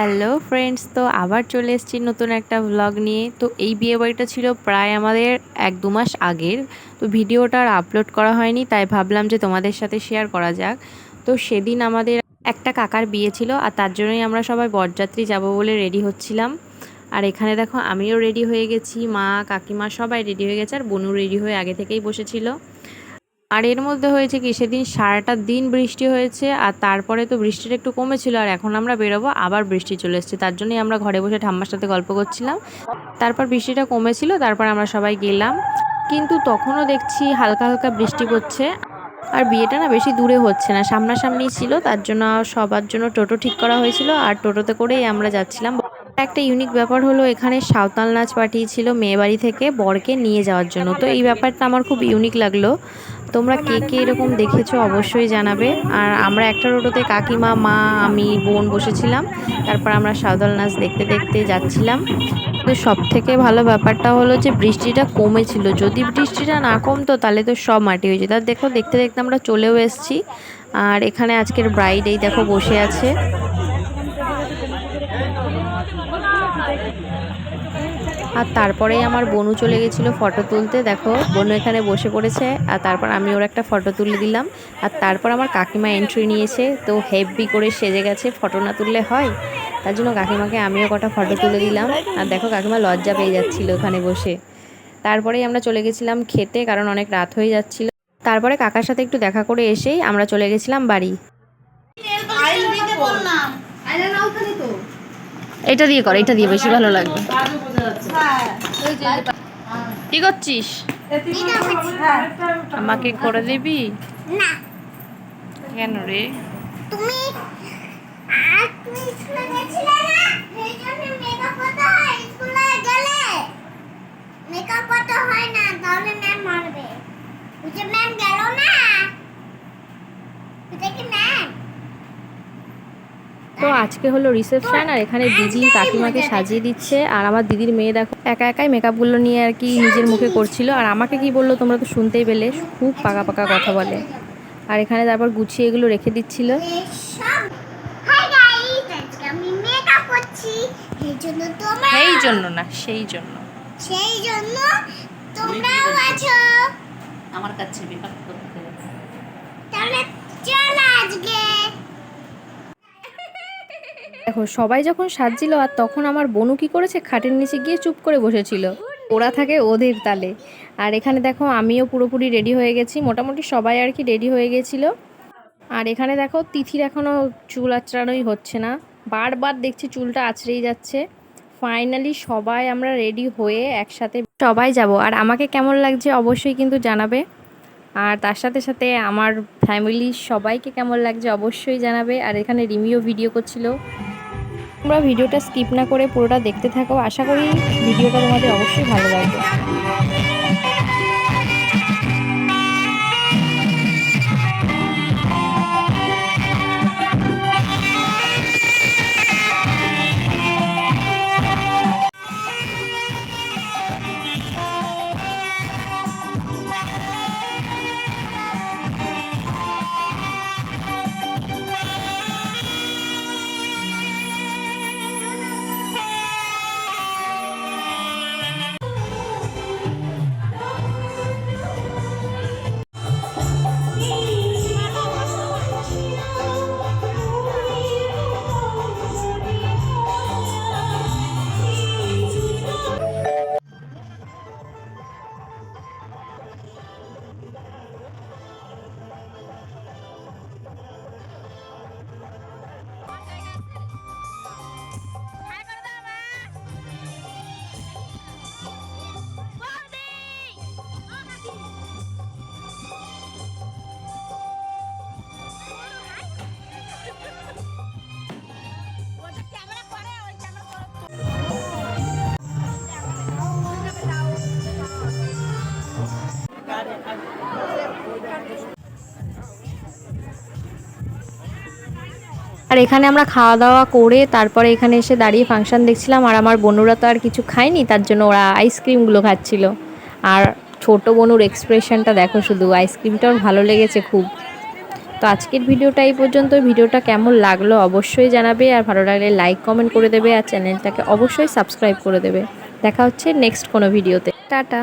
Hello friends তো আবার চলে এসেছি নতুন একটা ভ্লগ নিয়ে। তো এই বিয়ে বাড়িটা ছিল প্রায় আমাদের এক দু মাস আগের। তো ভিডিওটা আর আপলোড করা হয়নি, তাই ভাবলাম যে তোমাদের সাথে শেয়ার করা যাক। তো সেদিন আমাদের একটা কাকার বিয়ে ছিল, আর তার জন্যই আমরা সবাই বরযাত্রী যাব বলে রেডি হচ্ছিলাম। আর এখানে দেখো, আমিও রেডি হয়ে গেছি, মা, কাকিমা সবাই রেডি হয়ে গেছে, আর বনু রেডি হয়ে আগে থেকেই বসেছিল। আর এর মধ্যে হয়েছে কি, সেদিন সারাটা দিন বৃষ্টি হয়েছে আর তারপরে তো বৃষ্টিটা একটু কমেছিল আর এখন আমরা বেরোবো, আবার বৃষ্টি চলে এসেছে। তার জন্যই আমরা ঘরে বসে ঠাম্মার সাথে গল্প করছিলাম। তারপর বৃষ্টিটা কমেছিল, তারপর আমরা সবাই গেলাম। কিন্তু তখনও দেখছি হালকা হালকা বৃষ্টি পড়ছে। আর বিয়েটা না বেশি দূরে হচ্ছে না, সামনাসামনি ছিল, তার জন্য সবার জন্য টোটো ঠিক করা হয়েছিল আর টোটোতে করেই আমরা যাচ্ছিলাম। একটা ইউনিক ব্যাপার হলো এখানে সাঁওতাল নাচ পাঠিয়েছিল মেয়ে বাড়ি থেকে বরকে নিয়ে যাওয়ার জন্য। তো এই ব্যাপারটা আমার খুব ইউনিক লাগল। তোমরা কে কে এরকম দেখেছ অবশ্যই জানাবে। আর আমরা একটা টোটোতে কাকিমা, মা, আমি, বোন বসেছিলাম। তারপর আমরা সাঁওতাল নাচ দেখতে দেখতে যাচ্ছিলাম। তো সব থেকে ভালো ব্যাপারটা হলো যে বৃষ্টিটা কমেছিল। যদি বৃষ্টিটা না কমতো তাহলে তো সব মাটি হয়ে যেত। আর দেখো, দেখতে দেখতে আমরা চলেও এসেছি। আর এখানে আজকের ব্রাইড এই দেখো বসে আছে। আর তারপরেই আমার বনু চলে গেছিল ফটো তুলতে। দেখো, বনু এখানে বসে পড়েছে, আর তারপর আমি ওর একটা ফটো তুলে দিলাম। আর তারপর আমার কাকিমা এন্ট্রি নিয়েছে, তো হেভি করে সেজে গেছে ফটো না তুললে হয়? তার জন্য কাকিমাকে আমিও কটা ফটো তুলে দিলাম। আর দেখো, কাকিমা লজ্জা পেয়ে যাচ্ছিল ওখানে বসে। তারপরেই আমরা চলে গেছিলাম খেতে, কারণ অনেক রাত হয়ে যাচ্ছিল। তারপরে কাকার সাথে একটু দেখা করে এসেই আমরা চলে গেছিলাম বাড়ি। এটা দিয়ে কর এটা দিয়ে বেশি ভালো লাগবে। কি করছিস? আমাকে করে দিবি? কেন রে? তুমি আর তুমি স্কুলে গেছিলে না সেই জন্য মেকআপ করতে হয় স্কুলে গেলে মেকআপ করতে হয় না তাহলে ম্যাম মারবে ওই যে ম্যাম গেল না এটা কি ম্যাম তো আজকে হলো রিসেপশন আর এখানে দিদি কাকিমাকে সাজিয়ে দিচ্ছে। আর আমার দিদির মেয়ে দেখো একা একাই মেকআপগুলো নিয়ে আর কি নিজের মুখে করছিল। আর আমাকে কি বলল তোমরা তো শুনতেই পেলে খুব পাকা পাকা কথা বলে। আর এখানে তারপর গুছিয়ে এগুলো রেখে দিচ্ছিল। সব হাই গাইস আজকে আমি মেকআপ করছি। এই জন্য না সেই জন্য। সেই জন্য তোমরাও আছো। আমার কাছে মেকআপ করতে তাহলে চল আজকে দেখো, সবাই যখন সাজছিল আর তখন আমার বনু কি করেছে? খাটের নিচে গিয়ে চুপ করে বসেছিল। ওরা থাকে ওদের তালে। আর এখানে দেখো, আমিও পুরোপুরি রেডি হয়ে গেছি। মোটামুটি সবাই আর কি রেডি হয়ে গেছিল। আর এখানে দেখো, তিথির এখনও চুল আচড়ানোই হচ্ছে না। বারবার দেখছি চুলটা আঁচড়েই যাচ্ছে। ফাইনালি সবাই আমরা রেডি হয়ে একসাথে সবাই যাব। আর আমাকে কেমন লাগছে অবশ্যই কিন্তু জানাবে। আর তার সাথে সাথে আমার ফ্যামিলির সবাইকে কেমন লাগছে অবশ্যই জানাবে। আর এখানে রিমিও ভিডিও করছিল। তোমরা ভিডিওটা স্কিপ না করে পুরোটা দেখতে থাকো। আশা করি ভিডিওটা তোমাদের অবশ্যই ভালো লাগবে। আর এখানে আমরা খাওয়া দাওয়া করে তারপরে এখানে এসে দাঁড়িয়ে ফাংশন দেখছিলাম আর আমার বনুরা তো আর কিছু খায়নি, তার জন্য ওরা আইসক্রিমগুলো খাচ্ছিল। আর ছোট বনুর এক্সপ্রেশনটা দেখো শুধু আইসক্রিমটা ওর ভালো লেগেছে খুব। তো আজকের ভিডিওটা এই পর্যন্ত, ভিডিওটা কেমন লাগল অবশ্যই জানাবে আর ভালো লাগলে লাইক কমেন্ট করে দেবে আর চ্যানেলটাকে অবশ্যই সাবস্ক্রাইব করে দেবে। দেখা হচ্ছে নেক্সট কোনো ভিডিওতে টাটা।